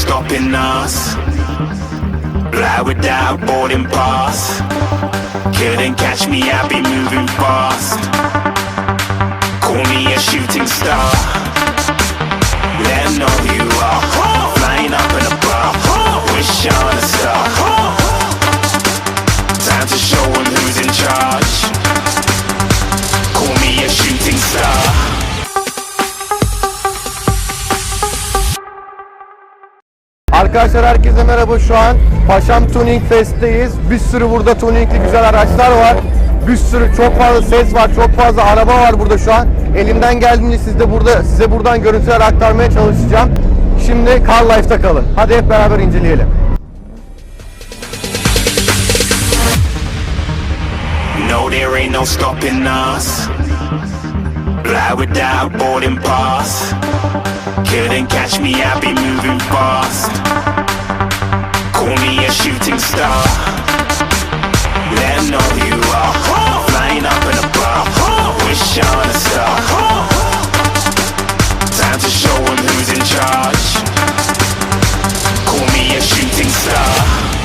stopping us. Fly without boarding pass. Couldn't catch me, I'll be moving fast. Call me a shooting star. Let know you are. Flying up in a bar. Wish on Arkadaşlar herkese merhaba şu an Paşam Tuning Fest'teyiz. Bir sürü burada tuningli güzel araçlar var. Bir sürü çok fazla ses var, çok fazla araba var burada şu an. Elimden geldiğince siz de burada, size buradan görüntüler aktarmaya çalışacağım. Şimdi Car Life'ta kalın. Hadi hep beraber inceleyelim. No, there ain't no stopping us. Fly without boarding pass. Couldn't catch me, I be moving fast. Call me a shooting star. Let 'em know who you are. Flying up in a bar. Wish on a star. Time to show 'em who's in charge. Call me a shooting star.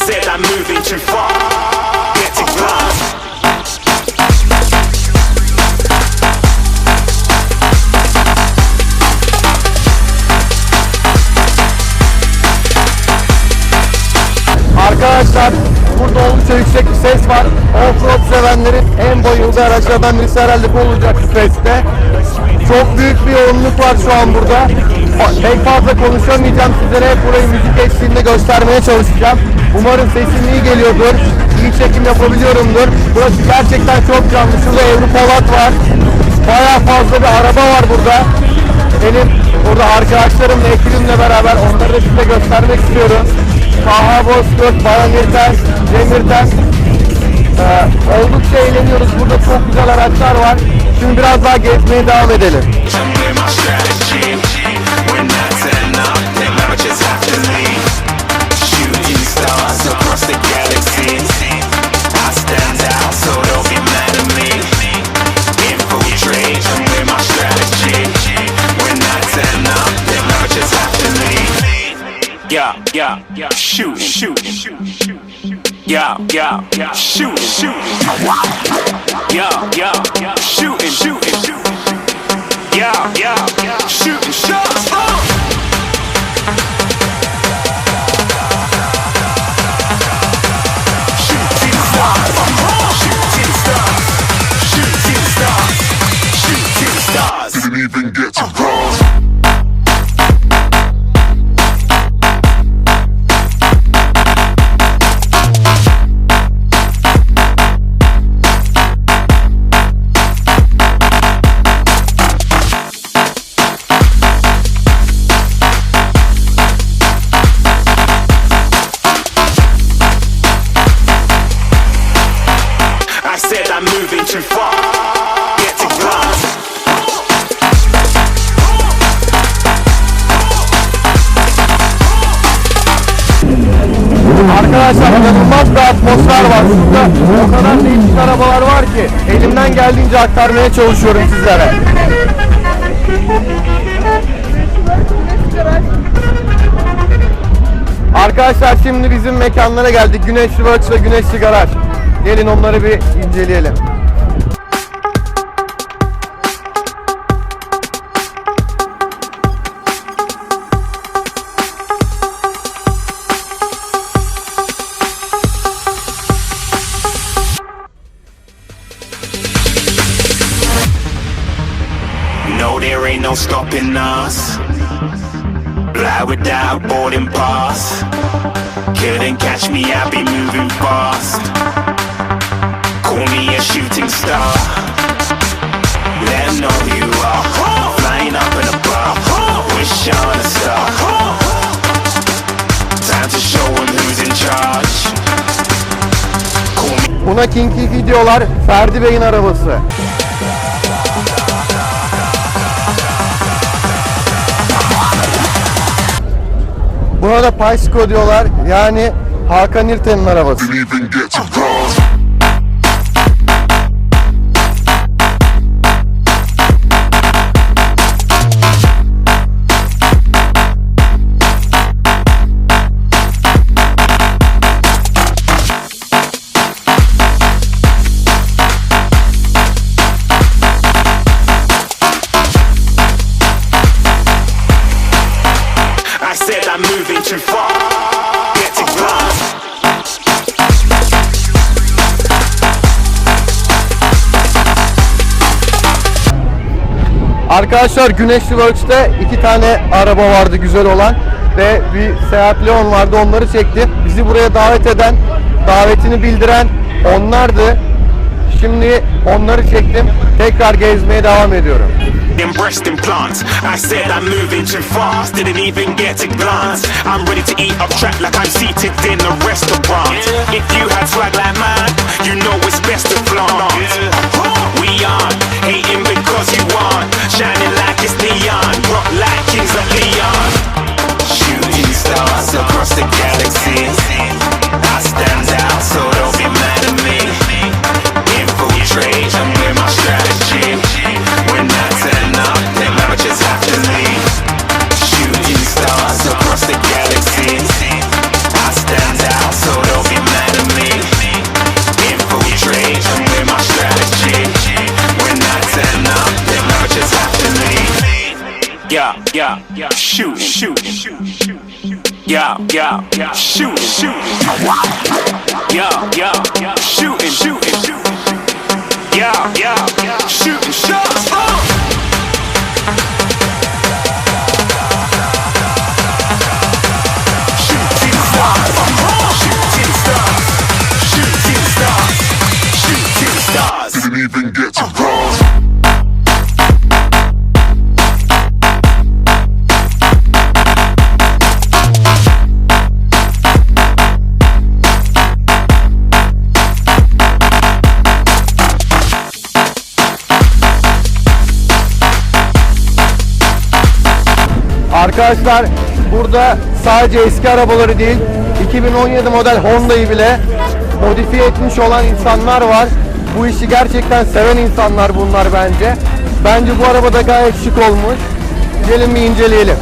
Said I'm moving too far. Getting close. Arkadaşlar burada oldukça yüksek bir ses var. Offroad sevenlerin en bayıldığı araçlardan birisi herhalde bu olacak bu festte. Çok büyük bir yoğunluk var şu an burada. Pek fazla konuşamayacağım. Sizlere burayı müzik eşliğinde göstermeye çalışacağım. Umarım sesim iyi geliyordur. İyi çekim yapabiliyorumdur. Burası gerçekten çok canlı. Şurada Ebru Polat var. Bayağı fazla bir araba var burada. Benim burada arkadaşlarımla, ekibimle beraber onları da size göstermek istiyorum. Taha Bozkurt, Bayan İrten, Cem İrten. Ee, oldukça eğleniyoruz. Burada çok güzel araçlar var. Şimdi biraz daha gezmeye devam edelim. Yeah, yeah, yeah. Shoot, shoot, Yeah, yeah, yeah. Shoot, shoot. Yeah, yeah, yeah. Shooting, shooting, shooting. Yeah, yeah, yeah. Shooting shots. Shooting stars. Shooting stars. Shooting stars. Shooting stars. Didn't even get to uh-huh. cross. Arkadaşlar inanılmaz bir atmosfer var. Burada o kadar değişik arabalar var ki elimden geldiğince aktarmaya çalışıyorum sizlere. Arkadaşlar şimdi bizim mekanlara geldik. Güneşli Works ve Güneşli Garaj. Gelin onları bir inceleyelim. no stopping us. Fly without boarding pass. Couldn't catch me, I be moving fast. Call me a shooting star. Let them know who you are. Flying up in a bar. Wish on a star. Time to show them who's in charge. Buna kinky videolar Ferdi Bey'in arabası. Buna da Paisco diyorlar. Yani Hakan İrten'in arabası. Arkadaşlar Güneşli Works'te iki tane araba vardı güzel olan ve bir Seat Leon vardı onları çekti. Bizi buraya davet eden, davetini bildiren onlardı. Şimdi onları çektim. Tekrar gezmeye devam ediyorum. In breast implants. I said I'm moving too fast, didn't even get to glance. I'm ready to eat up track like I'm seated in a restaurant. If you had swag like mine, you know it's best to flaunt. We aren't hating because you aren't shining like it's neon, rock like kings of Leon. Shooting stars across the galaxy. I stand out, so don't be mad Yeah, yeah, yeah. Shoot, shoot, Yeah, yeah, yeah. Shoot, shoot. Yeah, yeah, yeah. Shooting, shooting, shooting. Yeah, yeah, yeah. Shooting shots. Oh! Arkadaşlar burada sadece eski arabaları değil 2017 model Honda'yı bile modifiye etmiş olan insanlar var. Bu işi gerçekten seven insanlar bunlar bence. Bence bu araba da gayet şık olmuş. Gelin bir inceleyelim.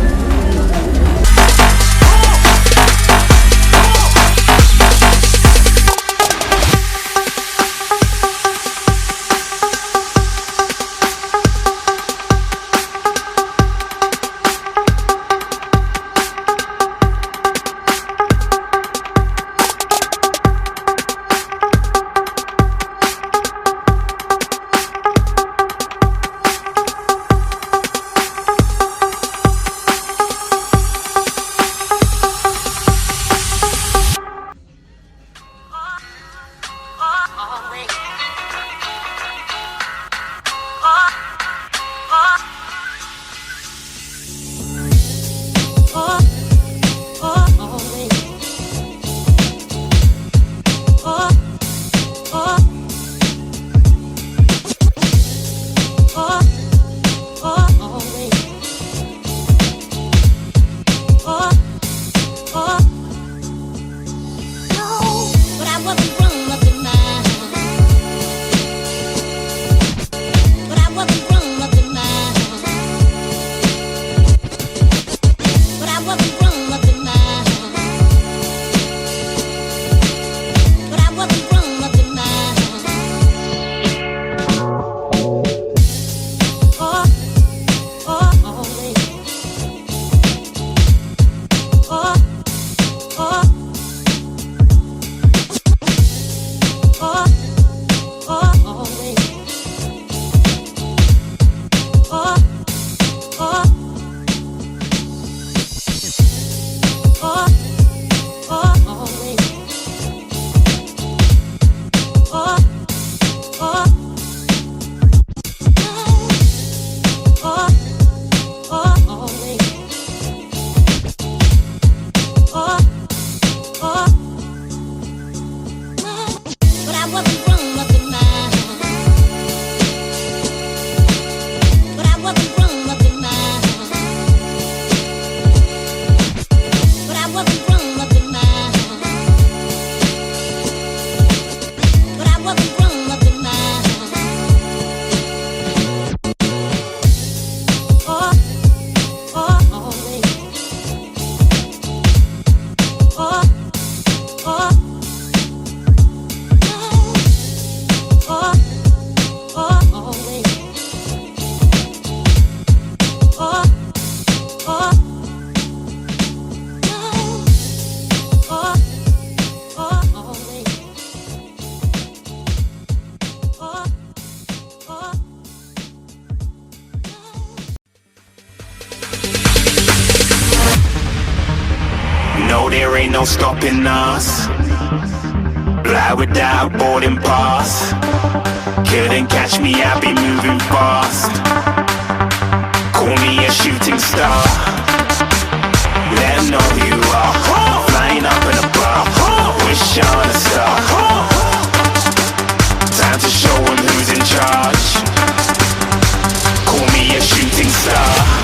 Us. Fly without boarding pass. Couldn't catch me, I'll be moving fast. Call me a shooting star. Let 'em know who you are. Flying up in a bar. Wish on a star. Time to show who's in charge. Call me a shooting star.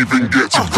Even get to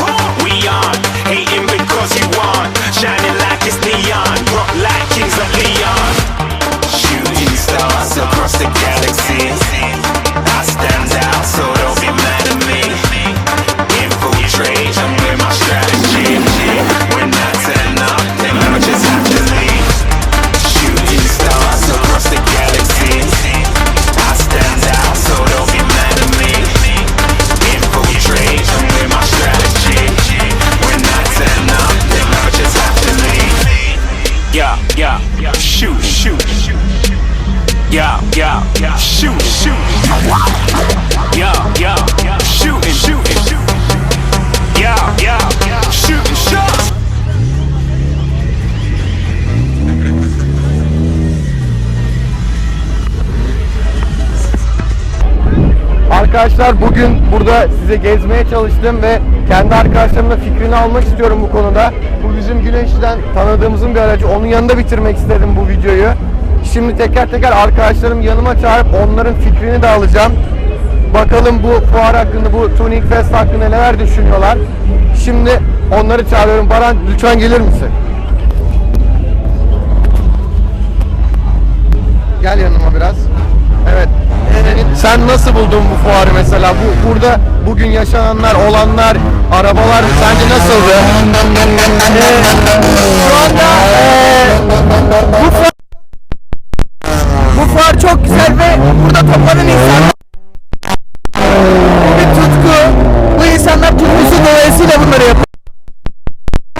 Yeah. Shoot, shoot, shoot. Yeah, yeah. Shoot, shoot. Yeah, yeah, yeah. Shooting, shooting. Yeah, yeah, yeah. Arkadaşlar bugün burada size gezmeye çalıştım ve kendi arkadaşlarımla fikrini almak istiyorum bu konuda. Bu bizim Güneş'ten tanıdığımızın bir aracı. Onun yanında bitirmek istedim bu videoyu. Şimdi teker teker arkadaşlarım yanıma çağırıp onların fikrini de alacağım. Bakalım bu fuar hakkında, bu Tuning Fest hakkında neler düşünüyorlar. Şimdi onları çağırıyorum. Baran lütfen gelir misin? Gel yanıma biraz. Evet. Senin, sen nasıl buldun bu fuarı mesela? Bu burada bugün yaşananlar, olanlar, arabalar sence nasıldı? Ee, şu anda ee, bu fuar bu fuar çok güzel ve burada toplanan insanlar bir tutku. Bu insanlar tutkusu dolayısıyla bunları yapıyor.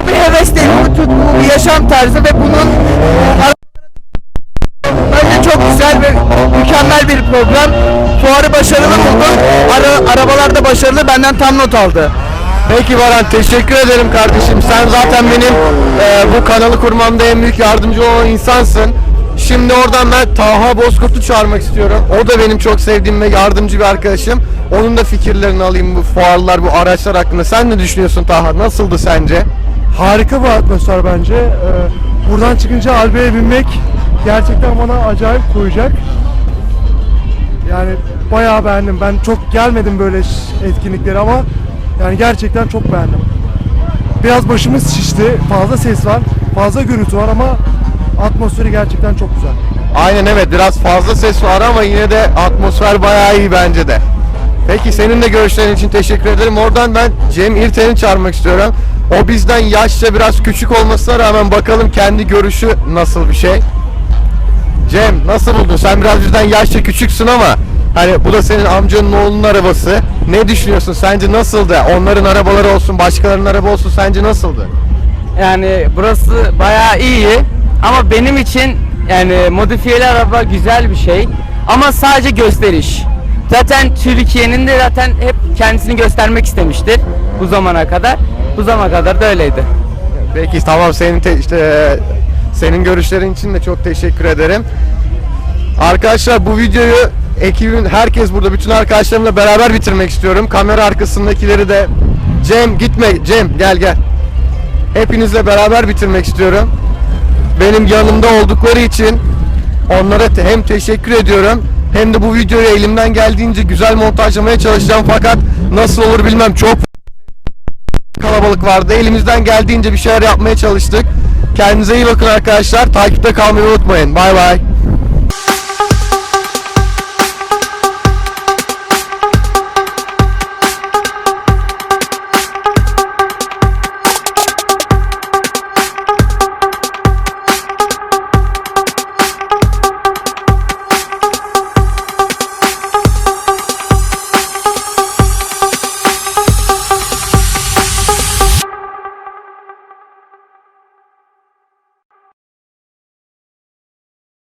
Bu bir heves değil, bu tutku, bir yaşam tarzı ve bunun Bence çok güzel ve mükemmel bir program. Fuarı başarılı buldum. Ara, arabalar da başarılı. Benden tam not aldı. Peki Baran teşekkür ederim kardeşim. Sen zaten benim e, bu kanalı kurmamda en büyük yardımcı olan insansın. Şimdi oradan ben Taha Bozkurt'u çağırmak istiyorum. O da benim çok sevdiğim ve yardımcı bir arkadaşım. Onun da fikirlerini alayım bu fuarlar, bu araçlar hakkında. Sen ne düşünüyorsun Taha? Nasıldı sence? harika bir atmosfer bence. Ee, buradan çıkınca Albe'ye binmek gerçekten bana acayip koyacak. Yani bayağı beğendim. Ben çok gelmedim böyle etkinliklere ama yani gerçekten çok beğendim. Biraz başımız şişti. Fazla ses var, fazla gürültü var ama atmosferi gerçekten çok güzel. Aynen evet biraz fazla ses var ama yine de atmosfer bayağı iyi bence de. Peki senin de görüşlerin için teşekkür ederim. Oradan ben Cem İrten'i çağırmak istiyorum. O bizden yaşça biraz küçük olmasına rağmen bakalım kendi görüşü nasıl bir şey. Cem nasıl buldun? Sen biraz bizden yaşça küçüksün ama hani bu da senin amcanın oğlunun arabası. Ne düşünüyorsun? Sence nasıldı? Onların arabaları olsun, başkalarının araba olsun sence nasıldı? Yani burası bayağı iyi ama benim için yani modifiyeli araba güzel bir şey ama sadece gösteriş. Zaten Türkiye'nin de zaten hep kendisini göstermek istemiştir bu zamana kadar. Bu zamana kadar da öyleydi. Peki tamam senin te- işte senin görüşlerin için de çok teşekkür ederim. Arkadaşlar bu videoyu ekibin herkes burada bütün arkadaşlarımla beraber bitirmek istiyorum. Kamera arkasındakileri de Cem gitme Cem gel gel. Hepinizle beraber bitirmek istiyorum. Benim yanımda oldukları için onlara te- hem teşekkür ediyorum hem de bu videoyu elimden geldiğince güzel montajlamaya çalışacağım fakat nasıl olur bilmem çok kalabalık vardı. Elimizden geldiğince bir şeyler yapmaya çalıştık. Kendinize iyi bakın arkadaşlar. Takipte kalmayı unutmayın. Bay bay.